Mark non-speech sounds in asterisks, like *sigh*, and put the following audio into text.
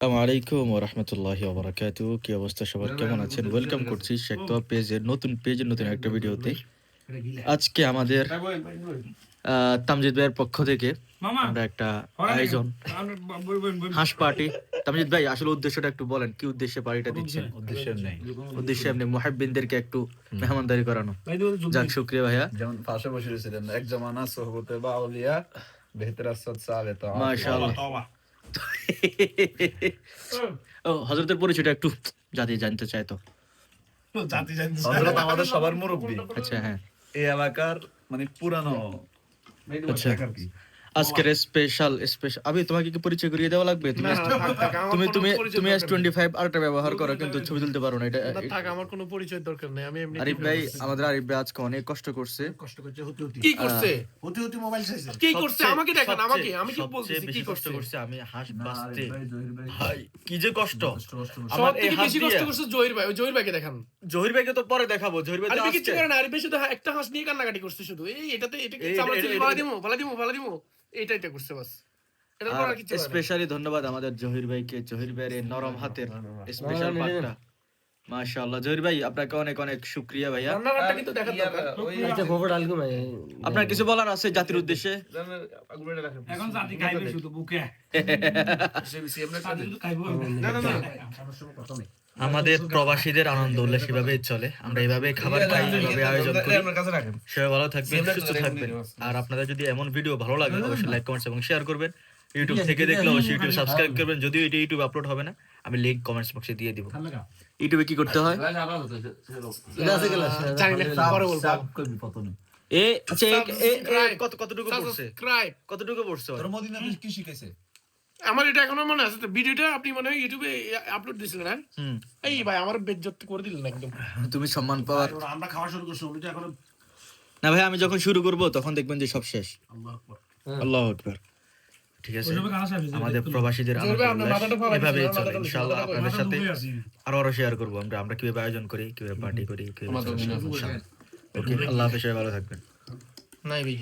আসসালামু আলাইকুম রহমতুল্লাহি ওবরাকাতু কি অবস্থা সবার? কেমন আছেন? ওয়েলকাম করছি শেখ তোয়া পেজের নতুন পেজের নতুন একটা ভিডিওতে। আজকে আমাদের তামজিদ ভাইয়ের পক্ষ থেকে আমরা একটা আয়োজন হাঁস পার্টি। তামজিদ ভাই আসলে উদ্দেশ্যটা একটু বলেন কি উদ্দেশ্যে পার্টিটা দিচ্ছেন? নেই উদ্দেশ্য এমনি মুহাব্বিনদেরকে একটু মেহমানদারি করানো। যাক শুক্রিয়া ভাইয়া। যেমন পাশে বসে রয়েছিলেন এক জমানা সোহবতে বেহতর আসাদ সালে তো মাশাআল্লাহ *laughs* ও হযরতের পরিচয়টা একটু জাতি জানতে চাই তো। হযরত আমাদের সবার মুরব্বী। আচ্ছা হ্যাঁ। এই এলাকার মানে পুরানো আচ্ছা। আজকের স্পেশাল স্পেশাল আমি তোমাকে কি পরিচয় করিয়ে দেওয়া লাগবে? তুমি তুমি তুমি তুমি এস টোয়েন্টি ফাইভ আলট্রা ব্যবহার করো কিন্তু ছবি তুলতে পারো না এটা না থাক আমার কোনো পরিচয় দরকার নেই আমি এমনি আরিফ ভাই আমাদের আরিফ ভাই আজকে অনেক কষ্ট করছে। কষ্ট করছে হতে হতে। কি করছে? হতে হতে মোবাইল চাইছে। কি করছে? আমাকে দেখান আমাকে আমি কি বেশি কি কষ্ট করছে? আমি হাঁস ভাই, ভাই। কি যে কষ্ট। কষ্ট, কষ্ট, কষ্ট। আমার সব এই থেকে বেশি কষ্ট করছে জহির ভাই জহির ভাইকে দেখান। জহির ভাইকে তো পরে দেখাবো জহির ভাই তো আরিফ কিছু। করে না আরিফ ভাই শুধু একটা হাঁস নিয়ে কান্নাকাটি করছে শুধু। এই এটাতে এটা এই- চামড়া এটা- চিলি দিমু ফালা দিমু ফালা দিমু। এইটা এটা করছে বাস। আর কিছু স্পেশালি ধন্যবাদ আমাদের জহির ভাইকে। জহির ভাইয়ের নরম হাতের স্পেশাল পাকটা মাশাআল্লাহ। জহির ভাই আপনাকে অনেক অনেক শুক্রিয়া ভাইয়া। রান্নাঘরটা কিন্তু দরকার। ওই- আপনার কিছু বলার আছে জাতির উদ্দেশ্যে? এখন জাতি খাইবে শুধু বুকে। জাতি শুধু খাইবো। না না না। আমাদের প্রবাসীদের আনন্দ উল্লাস এভাবেই চলে। আমরা এভাবে খাবার খাই এভাবে আয়োজন করি। সবাই ভালো থাকবেন সুস্থ থাকবেন। আর আপনাদের যদি এমন ভিডিও ভালো লাগে অবশ্যই লাইক কমেন্টস এবং শেয়ার করবেন। ইউটিউব থেকে দেখলে অবশ্যই ইউটিউব সাবস্ক্রাইব করবেন। যদিও এটা ইউটিউব আপলোড হবে না আমি লিংক কমেন্টস বক্সে দিয়ে দিব। ইউটিউবে কি করতে হয়? জানি না পরে বলব। সাব করবি প্রথমে। এ আচ্ছা এ-. কত কতটুকু পড়ছে? সাবস্ক্রাইব কতটুকু পড়ছে? তোর কি শিখাইছে? আমার এটা এখনও মনে আছে তো ভিডিওটা আপনি মনে হয় ইউটিউবে আপলোড দিছিলেন হ্যাঁ? এই ভাই আমার বেজ্জত করে দিলেন একদম। তুমি সম্মান পাওয়ার আমরা খাওয়া শুরু করছি এখন না ভাই আমি যখন শুরু করব তখন দেখবেন যে সব শেষ। আল্লাহ আকবার। আল্লাহ আকবার। ঠিক আছে? আমাদের প্রবাসীদের এভাবে চলে। ইনশাআল্লাহ আপনাদের সাথে আরও আরও শেয়ার করব। আমরা আমরা কীভাবে আয়োজন করি কীভাবে পার্টি করি কীভাবে ওকে আল্লাহ হাফেজ ভালো থাকবেন। নাই ভাই